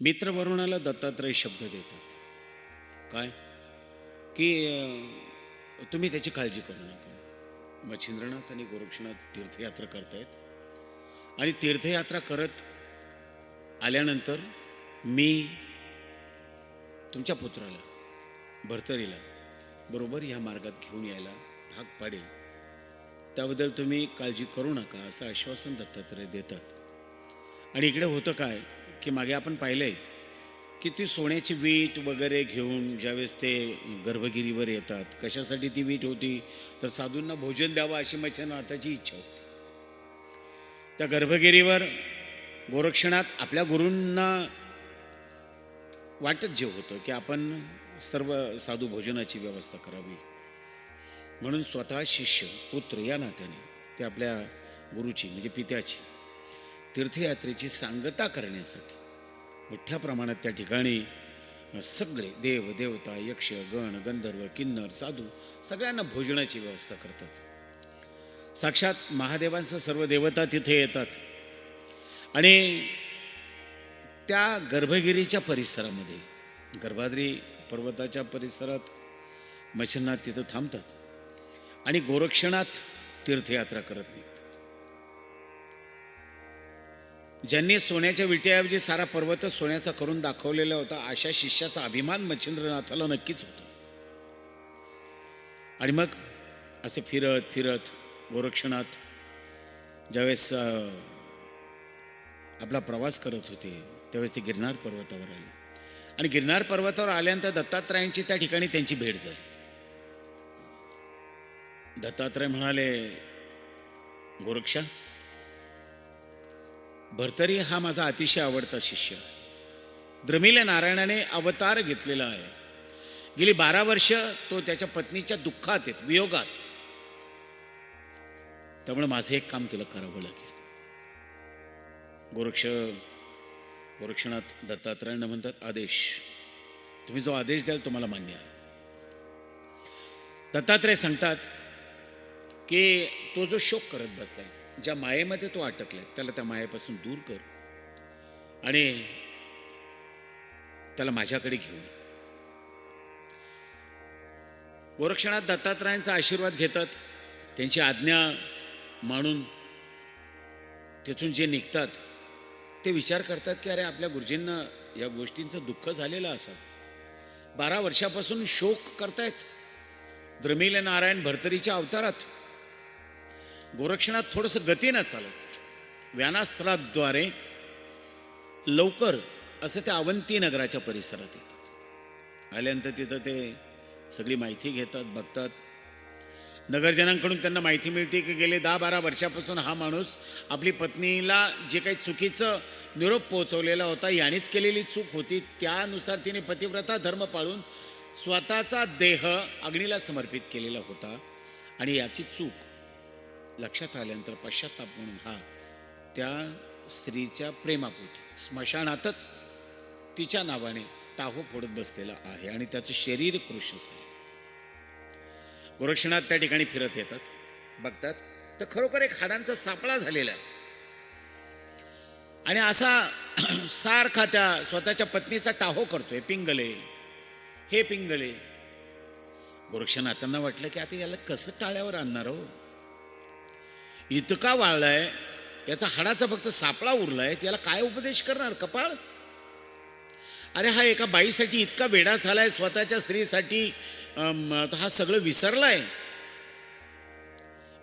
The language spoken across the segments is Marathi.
मित्रवरुणाला दत्तात्रय शब्द देतात. काय? की तुम्ही त्याची काळजी करू नका. मच्छिंद्रनाथ आणि गोरक्षनाथ तीर्थयात्रा करतायत. आणि तीर्थयात्रा करत आल्यानंतर मी तुमच्या पुत्राला भरतरीला बरोबर ह्या मार्गात घेऊन यायला भाग पाडेल. त्याबद्दल तुम्ही काळजी करू नका असं आश्वासन दत्तात्रय देतात. आणि इकडे होतं काय? की मागे आपण पाहिलंय की ती सोन्याची वीट वगैरे घेऊन ज्यावेळेस ते गर्भगिरीवर येतात कशासाठी ती वीट होती? तर साधूंना भोजन द्यावं अशी मच्छनाथाची इच्छा होती. त्या गर्भगिरीवर गोरक्षणात आपल्या गुरूंना वाटत जे होतं की आपण सर्व साधू भोजनाची व्यवस्था करावी. म्हणून स्वतः शिष्य पुत्र या नात्याने ते आपल्या गुरुची म्हणजे पित्याची तीर्थयात्रेची सांगता करण्यासाठी. मोठ्या प्रमाणात त्या ठिकाणी सगळे देव देवता यक्ष गण गंधर्व किन्नर साधू सगळ्यांना भोजनाची व्यवस्था करतात. साक्षात महादेवांसह सर्व देवता तिथे येतात. आणि त्या गर्भगिरीच्या परिसरामध्ये गर्भाद्री पर्वताच्या परिसरात मच्छरनाथ तिथं थांबतात आणि गोरक्षणात तीर्थयात्रा करत नाही. ज्यांनी सोन्याच्या विट्याऐवजी सारा पर्वत सोन्याचा करून दाखवलेला होता अशा शिष्याचा अभिमान मच्छिंद्रनाथाला नक्कीच होतो. आणि मग असे फिरत फिरत गोरक्षणात ज्यावेळेस आपला प्रवास करत होते त्यावेळेस ते गिरनार पर्वतावर आले. आणि गिरनार पर्वतावर आल्यानंतर दत्तात्रयांची त्या ठिकाणी त्यांची भेट झाली. दत्तात्रय म्हणाले गोरक्षा भरतरी हा माझा अतिशय आवडता शिष्य. आहे द्रमिल नारायणाने अवतार घेतलेला आहे. गेली बारा वर्ष तो त्याच्या पत्नीच्या दुःखात आहेत वियोगात. त्यामुळे माझं एक काम तुला करावं लागेल. गोरक्ष गोरक्षनाथ दत्तात्रयांना म्हणतात आदेश. तुम्ही जो आदेश द्याल तुम्हाला मान्य आहे. दत्तात्रय सांगतात की तो जो शोक करत बसलाय ज्या मायेमध्ये तो अटकलाय त्याला त्या मायेपासून दूर कर आणि त्याला माझ्याकडे घेऊन गोरक्षणात दत्तात्रयांचा आशीर्वाद घेतात त्यांची आज्ञा मानून तिथून जे निघतात ते विचार करतात की अरे आपल्या गुरुजींना या गोष्टींचं दुःख झालेलं असत बारा वर्षापासून शोक करतायत. द्रमिल नारायण भरतरीच्या अवतारात गोरक्षणात थोडंसं गतीनं चालत. व्यानास्त्राद्वारे लवकर असं ते अवंती नगराच्या परिसरात येतात. आल्यानंतर तिथं ते सगळी माहिती घेतात बघतात. नगरजनांकडून त्यांना माहिती मिळते की गेले दहा बारा वर्षापासून हा माणूस आपली पत्नीला जे काही चुकीचं निरोप पोहोचवलेला होता यानेच केलेली चूक होती. त्यानुसार तिने पतिव्रता धर्म पाळून स्वतःचा देह अग्नीला समर्पित केलेला होता आणि याची चूक लक्षात आल्यानंतर पश्चाताप म्हणून हा त्या स्त्रीच्या प्रेमापोटी स्मशानातच तिच्या नावाने टाहो फोडत बसलेला आहे आणि त्याचं शरीर कृषच आहे गोरक्षनाथ त्या ठिकाणी फिरत येतात. बघतात तर खरोखर एक हाडांचा सापळा झालेला आहे. आणि असा सारखा त्या स्वतःच्या पत्नीचा टाहो करतोय पिंगले. हे पिंगले. गोरक्षनाथांना वाटलं की आता याला कसं टाळ्यावर आणणार हो? इतका वाळलाय याचा हाडाचा फक्त सापळा उरलाय त्याला काय उपदेश करणार कपाळ? अरे हा एका बाईसाठी इतका वेडा झालाय स्वतःच्या स्त्रीसाठी हा सगळं विसरलाय.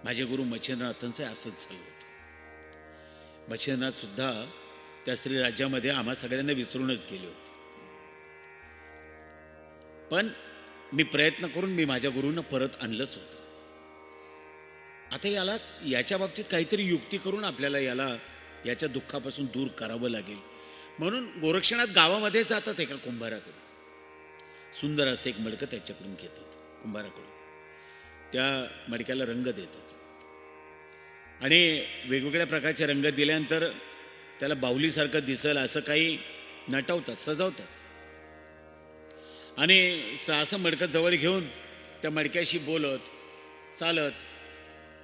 माझे गुरु मच्छिंद्रनाथांचं असंच झालं होतं. मच्छिंद्रनाथ सुद्धा त्या स्त्री राज्यामध्ये आम्हा सगळ्यांना विसरूनच गेले होते. पण मी प्रयत्न करून मी माझ्या गुरूंना परत आणलंच होतं. आता याला याच्या बाबतीत काहीतरी युक्ती करून आपल्याला याला याच्या दुःखापासून दूर करावं लागेल. म्हणून गोरक्षणात गावामध्ये जातात एका कुंभाराकडे सुंदर असं एक मडकं त्याच्याकडून घेतात कुंभाराकडून. त्या मडक्याला रंग देतात. आणि वेगवेगळ्या प्रकारचे रंग दिल्यानंतर त्याला बाहुलीसारखं दिसल असं काही नटवतात सजवतात. आणि स- असं मडकं जवळ घेऊन त्या मडक्याशी बोलत चालत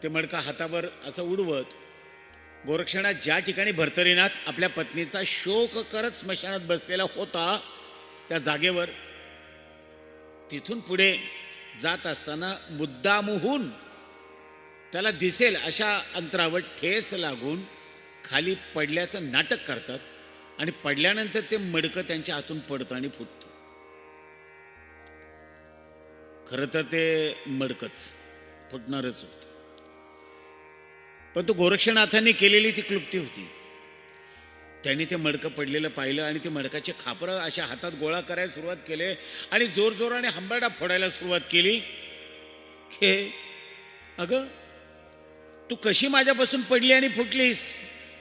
ते मडकं हातावर असं उडवत गोरक्षणात ज्या ठिकाणी भरतरीनाथ आपल्या पत्नीचा शोक करत स्मशानात बसलेला होता त्या जागेवर तिथून पुढे जात असताना मुद्दामहून त्याला दिसेल अशा अंतरावर ठेस लागून खाली पडल्याचं नाटक करतात आणि पडल्यानंतर ते मडकं त्यांच्या हातून पडतं आणि फुटतं. खरं तर ते मडकंच फुटणारच होतं. पण गोरक्षनाथांनी केलेली ती क्लुप्ती होती. त्यांनी ते मडकं पडलेलं पाहिलं आणि ते मडकाचे खापरं अशा हातात गोळा करायला सुरुवात केले आणि जोरजोराने हंबरडा फोडायला सुरुवात केली. हे अगं तू कशी माझ्यापासून पडली आणि फुटलीस?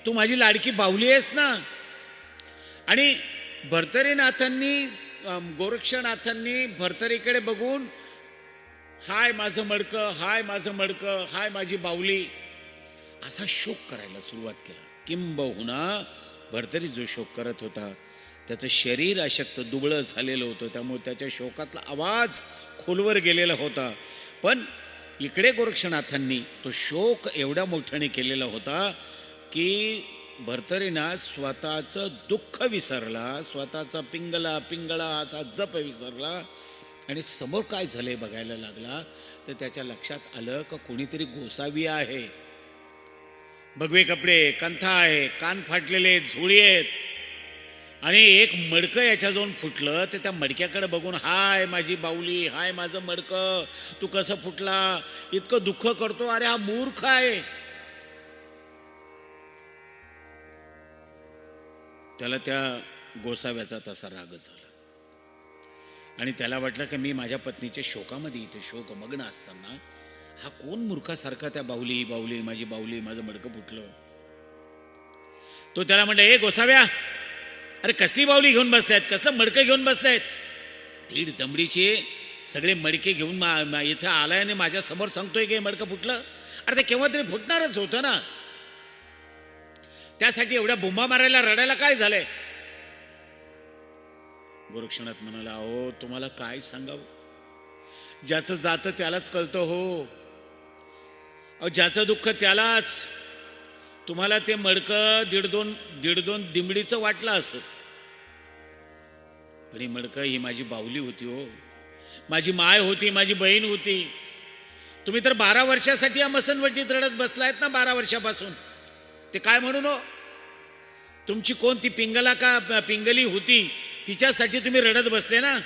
तू माझी लाडकी बाहुली आहेस ना? आणि भरतरेनाथांनी गोरक्षनाथांनी भरतरीकडे बघून हाय माझं मडकं हाय माझं मडकं हाय माझी बावली असा शोक करायला सुरुवात केला. किंबहुना भरतरी जो शोक करत होता त्याचं शरीर अशक्त दुबळं झालेलं होतं. त्यामुळे त्याच्या शोकातला आवाज खोलवर गेलेला होता. पण इकडे गोरक्षनाथांनी तो शोक एवढ्या मोठ्याने केलेला होता की भरतरीना स्वतःचं दुःख विसरला स्वतःचा पिंगला पिंगळा असा जप विसरला आणि समोर काय झालंय बघायला लागला तर त्याच्या लक्षात आलं का कोणीतरी गोसावी आहे. भगवे कपडे कंथा आहे कान फाटलेले झोळी आहेत. आणि एक मडकं याच्याजवळ फुटलं तर त्या मडक्याकडे बघून हाय माझी बाऊली हाय माझं मडकं तू कसं फुटला? इतकं दुःख करतो अरे हा मूर्ख आहे. त्याला त्या गोसाव्याचा तसा राग झाला. आणि त्याला वाटलं की मी माझ्या पत्नीच्या शोकामध्ये इथे शोकमग्न असताना हा कोण मूर्खासारखा त्या बाहुली बाहुली माझी बाहुली माझं मडकं फुटलं? तो त्याला म्हणलं ए गोसाव्या अरे कसली बाहुली घेऊन बसतायत? कसलं मडकं घेऊन बसतायत? दीड दमडीचे सगळे मडके घेऊन मा- इथं आलाय आणि माझ्यासमोर सांगतोय की मडकं फुटलं? अरे ते केव्हा तरी फुटणारच होतं ना. त्यासाठी एवढ्या बुंबा मारायला रडायला काय झालंय? गोरक्षणात म्हणाला अहो तुम्हाला काय सांगावं? ज्याचं जातं त्यालाच कळतं हो. अहो ज्याचं दुःख त्यालाच. तुम्हाला ते मडकं दीड दोन दीड दोन दिमडीचं वाटलं असं. पण ही मडकं ही माझी बाहुली होती हो. माझी माय होती माझी बहीण होती. तुम्ही तर बारा वर्षासाठी या मसनवटीत रडत बसलायत ना बारा वर्षापासून. ते काय म्हणून हो? तुमची कोण ती पिंगला का पिंगली होती तिच्यासाठी तुम्ही रडत बसले ना?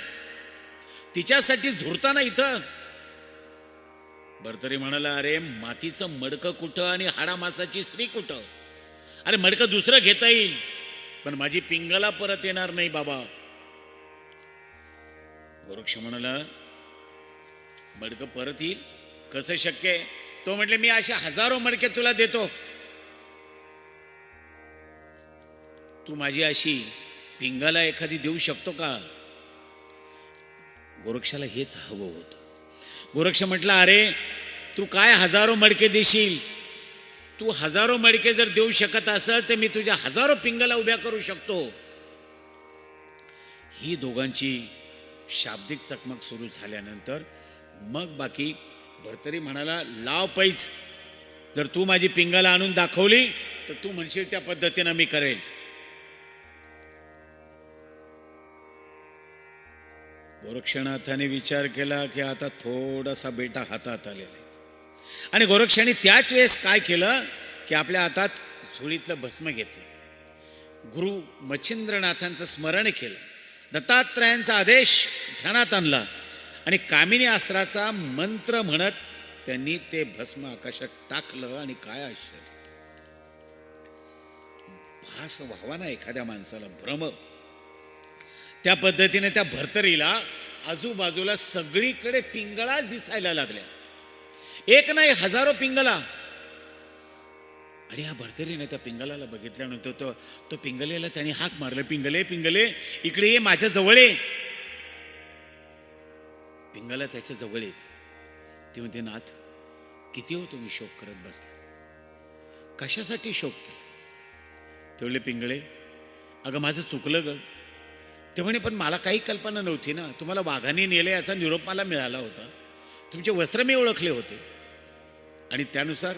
तिच्यासाठी झुरताना इथं? भरतरी म्हणाला अरे मातीचं मडकं कुठं आणि हाडा मासाची स्त्री कुठं? अरे मडकं दुसरं घेता येईल पण माझी पिंगला परत येणार नाही बाबा. गोरक्ष म्हणाला मडकं परत येईल? कसं शक्य आहे? तो म्हटले मी असे हजारो मडके तुला देतो. तू माझी अशी पिंगाला एखादी देऊ शकतो का? गोरक्षाला हेच हवं होतं. गोरक्ष म्हटला अरे तू काय हजारो मडके देशील? तू हजारो मडके जर देऊ शकत असेल तर मी तुझ्या हजारो पिंगाला उभ्या करू शकतो. ही दोघांची शाब्दिक चकमक सुरू झाल्यानंतर मग बाकी भरतरी म्हणाला लाव पैच. जर तू माझी पिंगाला आणून दाखवली तर तू म्हणशील त्या पद्धतीनं मी करेल. गोरक्षनाथाने विचार केला की आता थोडासा बेटा हातात आलेला आहे. आणि गोरक्षाने त्याच वेळेस काय केलं की आपल्या हातात झोळीतलं भस्म घेतलं. गुरु मच्छिंद्रनाथांचं स्मरण केलं. दत्तात्रयांचा आदेश ध्यानात आणला. आणि कामिनी अस्त्राचा मंत्र म्हणत त्यांनी ते भस्म आकाशात टाकलं आणि काय आश्चर्य. भास व्हावा ना एखाद्या माणसाला भ्रम त्या पद्धतीने त्या भरतरीला आजूबाजूला सगळीकडे पिंगळाच दिसायला लागल्या. एक नाही हजारो पिंगला. आणि ह्या भरतरीने त्या पिंगलाला बघितल्यानंतर तो तो पिंगलेला त्याने हाक मारलं. पिंगले पिंगले इकडे ये माझ्या जवळ ये. पिंगला त्याच्याजवळ येत. ते म्हणते नाथ किती हो तुम्ही शोक करत बसले? कशासाठी शोक केला? तेवढे पिंगळे अगं माझं चुकलं ग. ते म्हणे पण मला काही कल्पना नव्हती ना. तुम्हाला वाघाने नेले असा निरोप मला मिळाला होता. तुमचे वस्त्र मी ओळखले होते. आणि त्यानुसार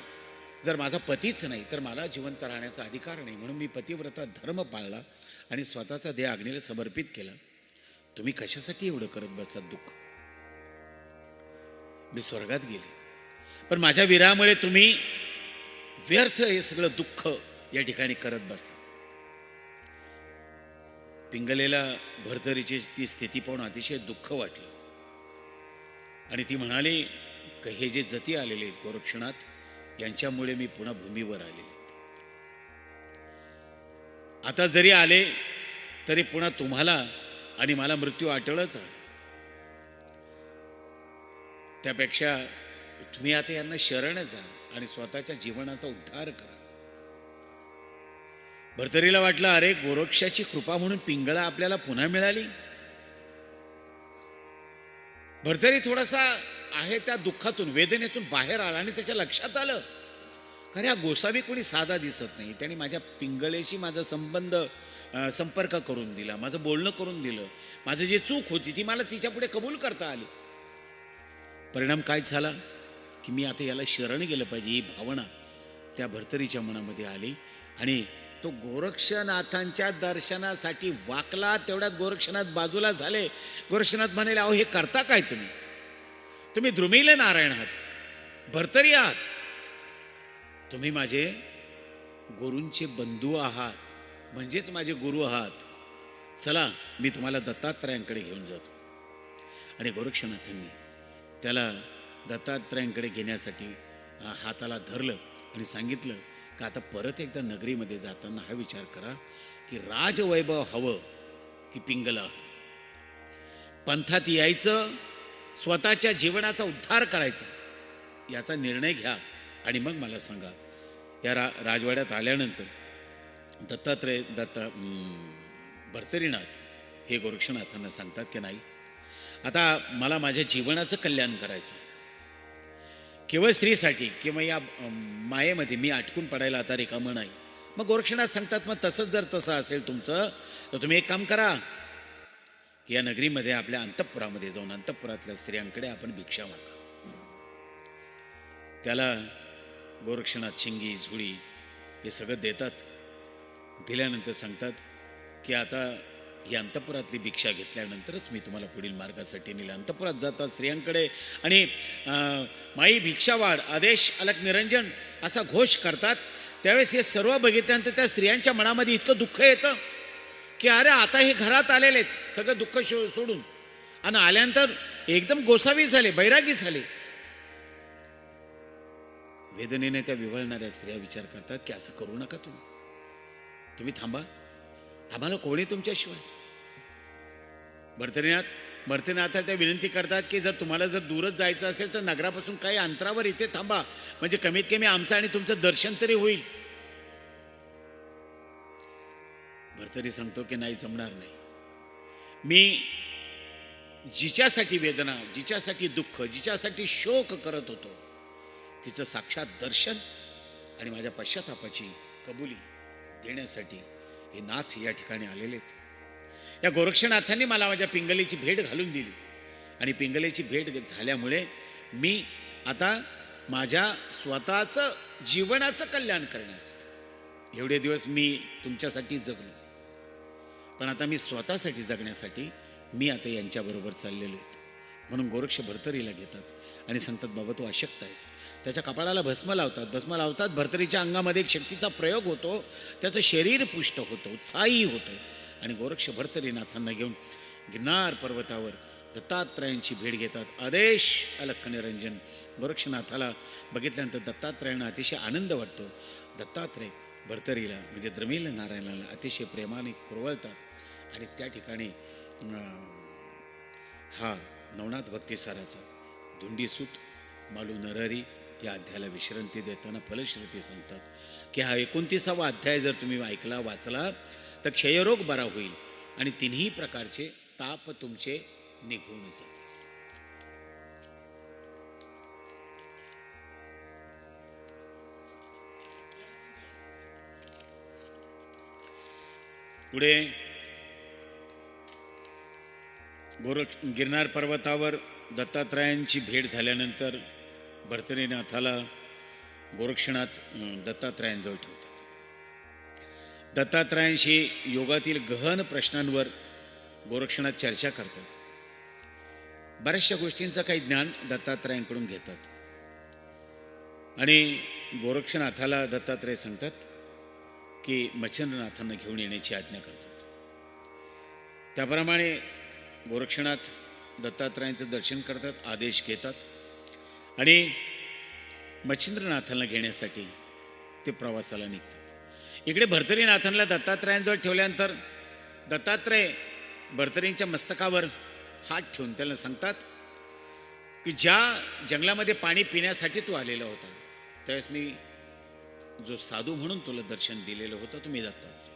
जर माझा पतीच नाही तर मला जिवंत राहण्याचा अधिकार नाही. म्हणून मी पतिव्रता धर्म पाळला आणि स्वतःचा देह अग्नीला समर्पित केला. तुम्ही कशासाठी एवढं करत बसलात दुःख? मी स्वर्गात गेले. पण माझ्या विरामुळे तुम्ही व्यर्थ हे सगळं दुःख या ठिकाणी करत बसला पिंगलेला भरतरीची ती स्थिती पाहून अतिशय दुःख वाटलं. आणि ती म्हणाली की हे जे जती आलेले आहेत गोरक्षणात यांच्यामुळे मी पुन्हा भूमीवर आलेले आहेत. आता जरी आले तरी पुन्हा तुम्हाला आणि मला मृत्यू अटळच आहे. त्यापेक्षा तुम्ही आता यांना शरण जा आणि स्वतःच्या जीवनाचा उद्धार करा. भरतरीला वाटलं अरे गोरक्षाची कृपा म्हणून पिंगळा आपल्याला पुन्हा मिळाली? भरतरी थोडासा आहे त्या दुःखातून वेदनेतून बाहेर आला आणि त्याच्या लक्षात आलं. कारण हा गोसावी कोणी साधा दिसत नाही. त्याने माझ्या पिंगळेशी माझा संबंध संपर्क करून दिला माझं बोलणं करून दिलं. माझं जे चूक होती ती मला तिच्या पुढे कबूल करता आली. परिणाम काय झाला? की मी आता याला शरण गेलं पाहिजे ही भावना त्या भरतरीच्या मनामध्ये आली आणि तो गोरक्षनाथांच्या दर्शनासाठी वाकला तेवढ्यात गोरक्षनाथ बाजूला झाले. गोरक्षनाथ म्हणाले अहो हे करता काय तुम्ही? तुम्ही ध्रुमिले नारायण आहात. भरतरी आहात. तुम्ही माझे गुरूंचे बंधू आहात. म्हणजेच माझे गुरु आहात. चला मी तुम्हाला दत्तात्रयांकडे घेऊन जातो. आणि गोरक्षनाथांनी त्याला दत्तात्रयांकडे घेण्यासाठी हाताला धरलं आणि सांगितलं का आता परत एकदा नगरीमध्ये जाताना हा विचार करा की राजवैभव हवं की पिंगला पंथात यायचं स्वतःच्या जीवनाचा उद्धार करायचा याचा निर्णय घ्या आणि मग मला सांगा. या रा राजवाड्यात आल्यानंतर दत्तात्रय दत्ता भर्तरीनाथ हे गोरक्षनाथांना सांगतात की नाही? आता मला माझ्या जीवनाचं कल्याण करायचं केवळ स्त्रीसाठी किंवा या मायेमध्ये मी अटकून पडायला आता रिकामं नाही. मग गोरक्षनाथ सांगतात मग तसंच जर तसं असेल तुमचं तर तुम्ही एक काम करा. की या नगरीमध्ये आपल्या अंतपुरामध्ये जाऊन अंतपुरातल्या स्त्रियांकडे आपण भिक्षा मागा. त्याला गोरक्षनाथ शिंगी झुळी हे सगळं देतात. दिल्यानंतर सांगतात की आता ही अंतपुरातली भिक्षा घेतल्यानंतरच मी तुम्हाला पुढील मार्गासाठी नेलं. अंतपुरात जातात स्त्रियांकडे आणि माई भिक्षावाड आदेश अलक निरंजन असा घोष करतात. त्यावेळेस हे सर्व बघितल्यानंतर त्या स्त्रियांच्या मनामध्ये इतकं दुःख येतं की अरे आता हे घरात आलेले आहेत सगळं दुःख शो सोडून. आणि आल्यानंतर एकदम गोसावी झाले बैरागी झाले. वेदनेने त्या विवळणाऱ्या स्त्रिया विचार करतात की असं करू नका तुम्ही. तुम्ही थांबा. आम्हाला कोणी तुमच्याशिवाय? भरतरीनाथ भरतरीनाथा त्या विनंती करतात की जर तुम्हाला जर दूरच जायचं असेल तर नगरापासून काही अंतरावर इथे थांबा. म्हणजे कमीत कमी आमचं आणि तुमचं दर्शन तरी होईल. भरतरी सांगतो की नाही जमणार नाही. मी जिच्यासाठी वेदना जिच्यासाठी दुःख जिच्यासाठी शोक करत होतो तिचं साक्षात दर्शन आणि माझ्या पश्चातापाची कबुली देण्यासाठी हे नाथ या ठिकाणी आलेले आहेत. या गोरक्षनाथांनी मला माझ्या पिंगलेची भेट घालून दिली. आणि पिंगलेची भेट झाल्यामुळे मी आता माझ्या स्वतःचं जीवनाचं कल्याण करण्यासाठी एवढे दिवस मी तुमच्यासाठी जगलो. पण आता मी स्वतःसाठी जगण्यासाठी मी आता यांच्याबरोबर चाललेलो आहे. म्हणून गोरक्ष भरतरीला घेतात आणि सांगतात बाबा तू अशक्त आहेस. त्याच्या कपाळाला भस्म लावतात. भस्म लावतात भरतरीच्या अंगामध्ये एक शक्तीचा प्रयोग होतो. त्याचं शरीर पुष्ट होतं उत्साही होतं. आणि गोरक्ष भरतरीनाथांना घेऊन गिरनार पर्वतावर दत्तात्रयांची भेट घेतात. आदेश अलख निरंजन. गोरक्षनाथाला बघितल्यानंतर दत्तात्रयांना अतिशय आनंद वाटतो. दत्तात्रय भरतरीला म्हणजे द्रमिल नारायणाला अतिशय प्रेमाने कुरवळतात. आणि त्या ठिकाणी हा नवनाथ भक्तिसाराचा धुंडीसूत मालू नरहरी या अध्यायाला विश्रांती देताना फलश्रुती सांगतात की हा एकोणतीसावा अध्याय जर तुम्ही ऐकला वाचला तर क्षयरोग बरा होईल आणि तिन्ही प्रकारचे ताप तुमचे निघून जातील. पुढे गोरख गिरनार पर्वतावर दत्तात्रयांची भेट झाल्यानंतर भरतरीनाथाला गोरक्षनाथ दत्तात्रयांजवळ ठेवतो दत्तात्रयांशी योगातील गहन प्रश्नांवर गोरक्षणात चर्चा करतात. बऱ्याचशा गोष्टींचं काही ज्ञान दत्तात्रयांकडून घेतात. आणि गोरक्षनाथाला दत्तात्रय सांगतात की मच्छिंद्रनाथांना घेऊन येण्याची आज्ञा करतात. त्याप्रमाणे गोरक्षनाथ दत्तात्रयांचं दर्शन करतात आदेश घेतात आणि मच्छिंद्रनाथांना घेण्यासाठी ते प्रवासाला निघतात. इकडे भरतरीनाथांना दत्तात्रयांजवळ ठेवल्यानंतर दत्तात्रय भरतरींच्या मस्तकावर हात ठेवून त्याला सांगतात की ज्या जंगलामध्ये पाणी पिण्यासाठी तू आलेला होता त्यावेळेस मी जो साधू म्हणून तुला दर्शन दिलेलं होतं तुम्ही दत्तात्रय.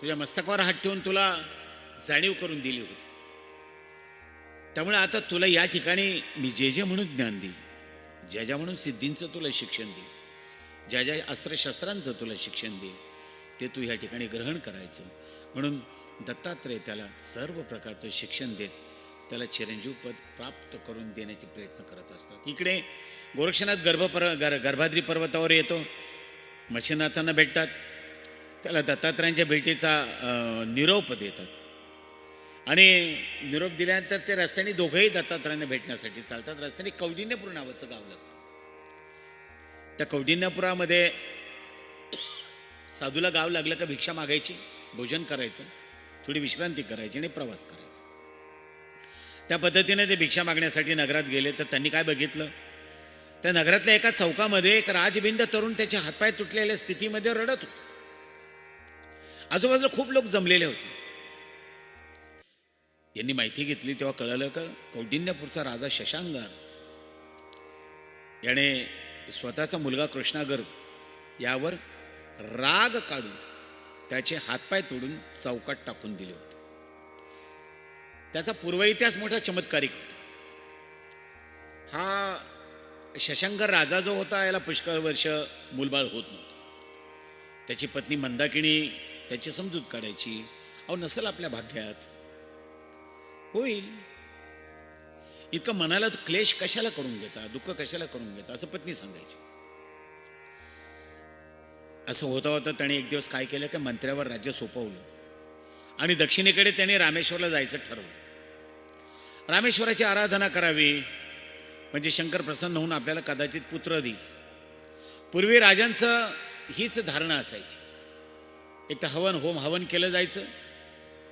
तुझ्या मस्तकावर हात ठेवून तुला जाणीव करून दिली होती. त्यामुळे आता तुला या ठिकाणी मी जे जे म्हणून ज्ञान देईल ज्या ज्या म्हणून सिद्धींचं तुला शिक्षण देईल ज्या ज्या अस्त्रशस्त्रांचं तुला शिक्षण देईल ते तू ह्या ठिकाणी ग्रहण करायचं. म्हणून दत्तात्रय त्याला सर्व प्रकारचं शिक्षण देत त्याला चिरंजीव पद प्राप्त करून देण्याचे प्रयत्न करत असतात. इकडे गोरक्षनाथ गर्भपर गर गर्भाद्री पर्वतावर येतो. मच्छीनाथांना भेटतात. त्याला दत्तात्रयांच्या भेटीचा निरोप देतात. आणि निरोप दिल्यानंतर ते रस्त्याने दोघंही दत्तात्रयांना भेटण्यासाठी चालतात. रस्त्याने कौंडिन्यपूर नावाचं गाव लागतं त्या कौंडिन्यपुरामध्ये साधूला गाव लागलं का भिक्षा मागायची भोजन करायचं थोडी विश्रांती करायची आणि प्रवास करायचा. त्या पद्धतीने ते भिक्षा मागण्यासाठी नगरात गेले तर त्यांनी काय बघितलं? त्या नगरातल्या एका चौकामध्ये एक राजभिंड तरुण त्याचे हातपाय तुटलेल्या स्थितीमध्ये रडत होते. आजूबाजूला खूप लोक जमलेले होते. यांनी माहिती घेतली तेव्हा कळलं का कौंडिन्यपूरचा राजा शशांगार याने स्वतःचा मुलगा कृष्णागर यावर राग काढून त्याचे हातपाय तोडून चौकात टाकून दिले होते. त्याचा पूर्व इतिहास मोठा चमत्कारिक होता. हा शशंकर राजा जो होता याला पुष्कळ वर्ष मूलबाळ होत नव्हतं. त्याची पत्नी मंदाकिणी त्याची समजूत काढायची अहो नसेल आपल्या भाग्यात. होईल. इतकं मनाला क्लेश कशाला करून घेता? दुःख कशाला करून घेता? असं पत्नी सांगायची. असं होता होता त्याने एक दिवस काय केलं? की मंत्र्यावर राज्य सोपवलं. आणि दक्षिणेकडे त्याने रामेश्वरला जायचं ठरवलं. रामेश्वराची आराधना करावी. म्हणजे शंकर प्रसन्न होऊन आपल्याला कदाचित पुत्र देईल. पूर्वी राजांचं हीच धारणा असायची. एक तर हवन होम हवन केलं जायचं.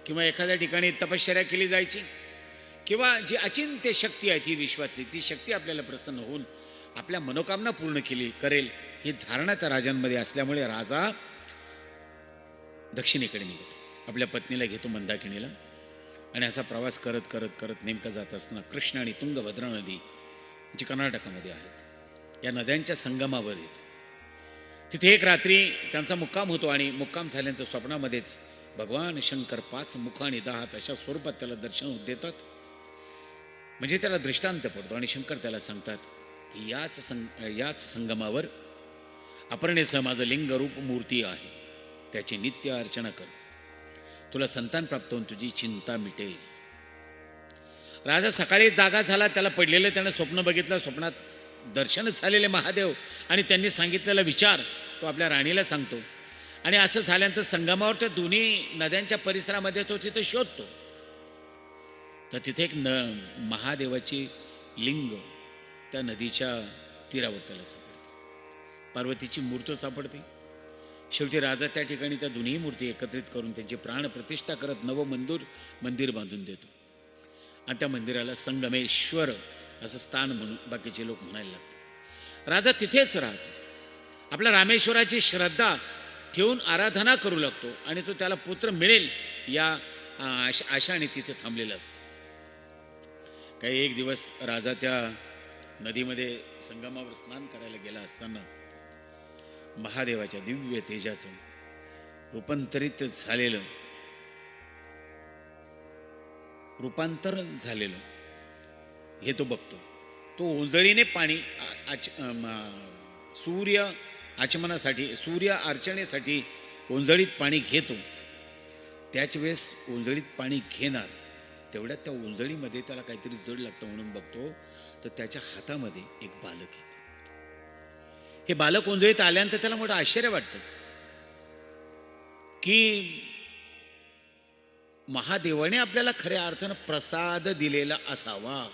किंवा एखाद्या ठिकाणी तपश्चर्या केली जायची. किंवा जी अचिंत्य शक्ती आहे ती विश्वातली ती शक्ती आपल्याला प्रसन्न होऊन आपल्या मनोकामना पूर्ण केली करेल ही धारणा त्या राजांमध्ये असल्यामुळे राजा दक्षिणेकडे निघतो. आपल्या पत्नीला घेतो मंदाकिनीला आणि असा प्रवास करत करत करत नेमका जात असताना कृष्ण आणि तुंगभद्रा नदी जी कर्नाटकामध्ये आहेत या नद्यांच्या संगमावर येत. तिथे एक रात्री त्यांचा मुक्काम होतो आणि मुक्काम झाल्यानंतर स्वप्नामध्येच भगवान शंकर पाच मुख आणि दहा अशा स्वरूपात त्याला दर्शन देतात. म्हणजे त्याला दृष्टांत पडतो. आणि शंकर त्याला सांगतात की याच संग याच संगमावर अपर्णेसह माझं लिंगरूप मूर्ती आहे. त्याची नित्य अर्चना कर. तुला संतान प्राप्त होऊन तुझी चिंता मिटेल. राजा सकाळी जागा झाला त्याला पडलेलं त्यानं स्वप्न बघितलं स्वप्नात दर्शनच झालेले महादेव. आणि त्यांनी सांगितलेला विचार तो आपल्या राणीला सांगतो. आणि असं झाल्यानंतर संगमावर त्या दोन्ही नद्यांच्या परिसरामध्ये तो तिथं शोधतो. तर तिथे एक न महादेवाची लिंग त्या नदीच्या तीरावर त्याला सापडते. पार्वतीची मूर्त सापडते. शेवटी राजा त्या ठिकाणी त्या दोन्ही मूर्ती एकत्रित करून त्यांची प्राण प्रतिष्ठा करत नवं मंदिर मंदिर बांधून देतो. आणि त्या मंदिराला संगमेश्वर असं स्थान म्हणून बाकीचे लोक म्हणायला लागतात. राजा तिथेच राहतो. आपल्या रामेश्वराची श्रद्धा ठेवून आराधना करू लागतो आणि तो त्याला पुत्र मिळेल या आश आशाने तिथे थांबलेला असतो. काही एक दिवस राजा त्या नदीमध्ये संगमावर स्नान करायला गेला असताना महादेवाच्या दिव्य तेजाचं रूपांतरित झालेलं रूपांतर झालेलं हे तो बघतो. तो ओंजळीने पाणी आच सूर्य आचमनासाठी सूर्य अर्चनेसाठी ओंजळीत पाणी घेतो. त्याच वेळेस ओंजळीत पाणी घेणार तेवढ्यात त्या उंजळीमध्ये त्याला काहीतरी जड लागतं म्हणून बघतो. तर त्याच्या हातामध्ये एक बालक येतं. हे बालक उंजळीत आल्यानंतर त्याला मोठं आश्चर्य वाटतं. की महादेवाने आपल्याला खऱ्या अर्थानं प्रसाद दिलेला असावा.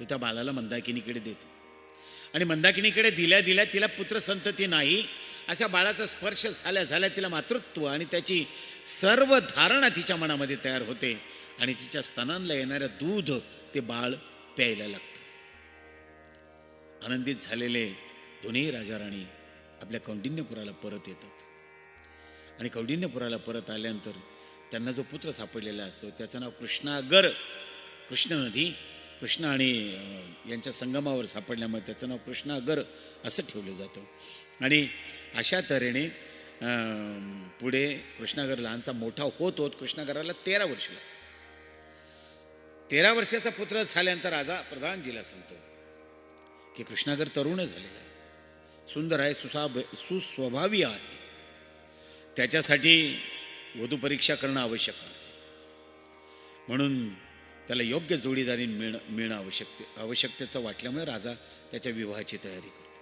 तो त्या बालाला मंदाकिनीकडे देतो. आणि मंदाकिनीकडे दिल्या दिल्या तिला पुत्रसंतती नाही. अशा बाळाचा स्पर्श झाल्या झाल्या तिला मातृत्व आणि त्याची सर्व धारणा तिच्या मनामध्ये तयार होते. आणि तिच्या स्तनांना येणारं दूध ते बाळ प्यायला लागतं. आनंदित झालेले दोन्ही राजा राणी आपल्या कौंडिन्यपुराला परत येतात. आणि कौंडिन्यपुराला परत आल्यानंतर त्यांना जो पुत्र सापडलेला असतो त्याचं नाव कृष्णागर कृष्ण नदी कृष्ण आणि यांच्या संगमावर सापडल्यामुळे त्याचं नाव कृष्णागर असं ठेवलं जातं. आणि अशा तऱ्हेने पुढे कृष्णागर लहानचा मोठा होत होत कृष्णागराला तेरा वर्ष लागतं तेरा वर्षाचा पुत्र झाल्यानंतर राजा प्रधानजीला सांगतो की कृष्णागर तरुण झालेला आहे. सुंदर आहे सुसाभ सुस्वभावी आहे. त्याच्यासाठी वधू परीक्षा करणं आवश्यक आहे. म्हणून त्याला योग्य जोडीदारी मिळणं मिळणं आवश्यक आवश्यकतेचं वाटल्यामुळे राजा त्याच्या विवाहाची तयारी करतो.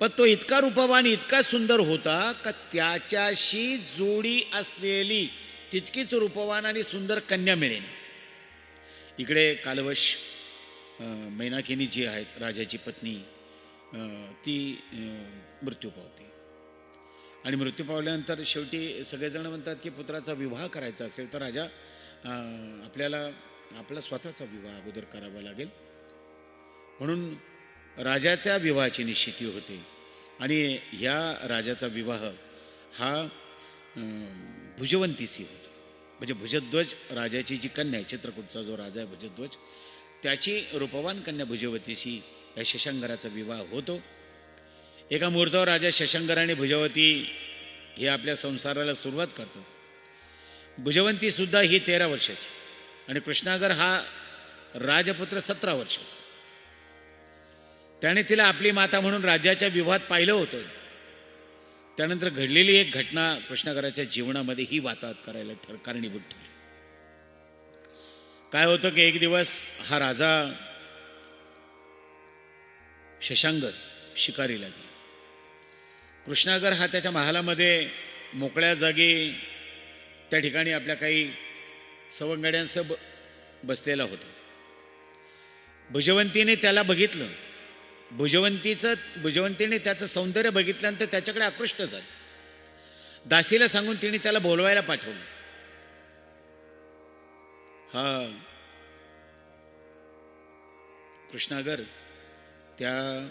पण तो इतका रूपवान इतका सुंदर होता का त्याच्याशी जोडी असलेली तितकीच रूपवान आणि सुंदर कन्या मिळेल इकडे कालवश मैनाकिनी जी आहेत राजाची पत्नी ती मृत्यू पावते. आणि मृत्यू पावल्यानंतर शेवटी सगळेजण म्हणतात की पुत्राचा विवाह करायचा असेल तर राजा आपल्याला आपला स्वतःचा विवाह अगोदर करावा लागेल. म्हणून राजाच्या विवाहाची निश्चिती होते. आणि ह्या राजाचा विवाह हा भुजवंतीसी भुजवंतीशी होतो. म्हणजे भुजध्वज राजाची जी कन्या आहे चित्रकूटचा जो राजा आहे भुजध्वज त्याची रूपवान कन्या भुजवतीशी या शशंकराचा विवाह होतो. एका मुहूर्तावर राजा शशंकर आणि भुजवती हे आपल्या संसाराला सुरुवात करतात भुजवंती सुद्धा ही तेरा वर्षाची आणि कृष्णागर हा राजपुत्र सतरा वर्षाचा. त्याने तिला आपली माता म्हणून राज्याच्या विवाहात पाहिलं होतं. त्यानंतर घडलेली एक घटना कृष्णागराच्या जीवनामध्ये ही वाताहत करायला ठर कारणीभूत ठरली. काय होतं की एक दिवस हा राजा शशांकर शिकारीला गेला. कृष्णागर हा त्याच्या महालामध्ये मोकळ्या जागी त्या ठिकाणी आपल्या काही सवंगड्यांसह ब बसलेला होता. भुजवंतीने त्याला बघितलं. भुजवंतीचं भुजवंतीने त्याचं सौंदर्य बघितल्यानंतर त्याच्याकडे आकृष्ट झालं. दासीला सांगून तिने त्याला बोलवायला पाठवलं. हा. कृष्णागर त्या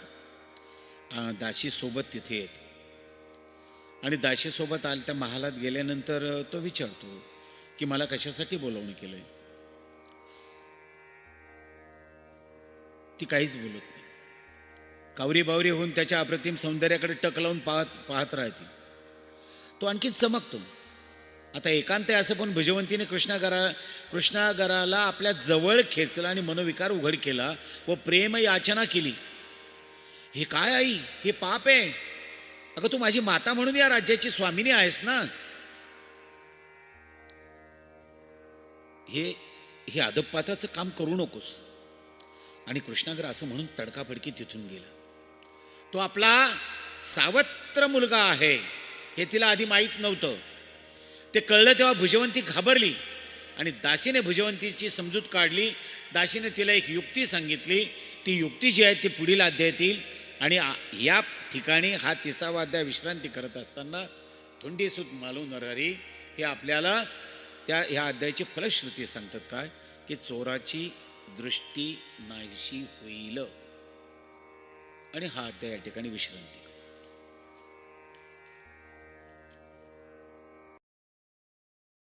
अं, दासीसोबत तिथे येतो. आणि दासीसोबत आल त्या महालात गेल्यानंतर तो विचारतो की मला कशासाठी बोलवणं केलंय? ती काहीच बोलत कावरी बावरी होऊन त्याच्या अप्रतिम सौंदर्याकडे टक लावून पाहत पाहत राहते. तो आणखी चमकतो. आता एकांत आहे असं पण भुजवंतीने कृष्णागरा कृष्णागराला आपल्या जवळ खेचला आणि मनोविकार उघड केला व प्रेम याचना केली. हे काय आई? हे पाप आहे. अगं तू माझी माता म्हणून या राज्याची स्वामिनी आहेस ना? हे हे अदपपाताचं काम करू नकोस. आणि कृष्णागर असं म्हणून तडकाफडकी तिथून गेला. तो आपला सावत्र मुलगा आहे हे तिला आधी माहीत नव्हतं. ते कळलं तेव्हा भुजवंती घाबरली आणि दासीने भुजवंतीची समजूत काढली. दासीने तिला एक युक्ती सांगितली. ती युक्ती जी आहे ती पुढील अध्यायात येईल आणि या ठिकाणी हा तिसावा अध्याय विश्रांती करत असताना धुंडीसूत मालू नरहरी हे आपल्याला त्या ह्या अध्यायाची फलश्रुती सांगतात काय? की चोराची दृष्टी नाहीशी होईल. आणि हा अध्याय या ठिकाणी विश्रांती.